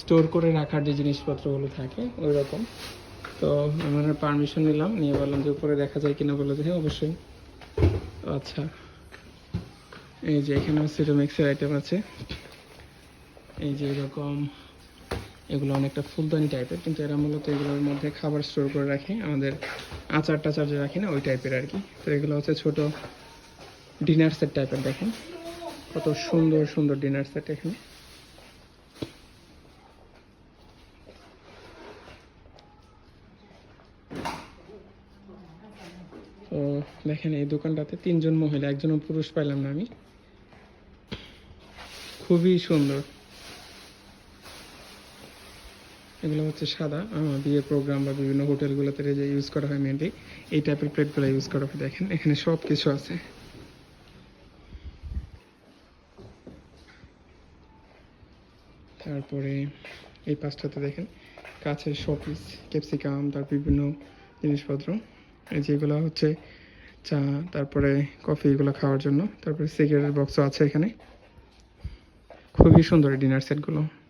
Store করে রাখার যে জিনিসপত্রগুলো থাকে ওই রকম তো আমার পারমিশন নিলাম, নিয়ে বললাম যে উপরে দেখা যায় কিনা বলে যে হ্যাঁ অবশ্যই। আচ্ছা। এই যে এখানেও সিটোমিক্সের আইটেম আছে। এই যে এরকম, এগুলো অনেকটা ফুলদানি টাইপের কিন্তু এরা মূলত এগুলোর মধ্যে খাবার স্টোর করে রাখে। আমাদের আচার টাচার যে রাখি না, ওই টাইপের আর কি। তো এগুলো হচ্ছে ছোট ডিনার সেট টাইপের দেখেন। কত সুন্দর সুন্দর ডিনার সেট এখানে। তো দেখেন এই দোকানটাতে তিনজন মহিলা একজনও পুরুষ পাইলাম না আমি। খুবই সুন্দর। এগুলো হচ্ছে সাদা বিয়ে প্রোগ্রাম বা বিভিন্ন হোটেলগুলোতে যে ইউজ করা হয় মেনলি এই টাইপের প্লেটগুলো ইউজ করা হয়, দেখেন, এখানে সব কিছু আছে। তারপরে এই পাঁচটাতে দেখেন, কাছের শপিস ক্যাপসিকাম তার বিভিন্ন জিনিসপত্র। যেগুলো হচ্ছে চা, তারপরে কফি এগুলো খাওয়ার জন্য, তারপরে সিগারেটের বক্সও আছে এখানে। খুবই সুন্দর ডিনার সেটগুলো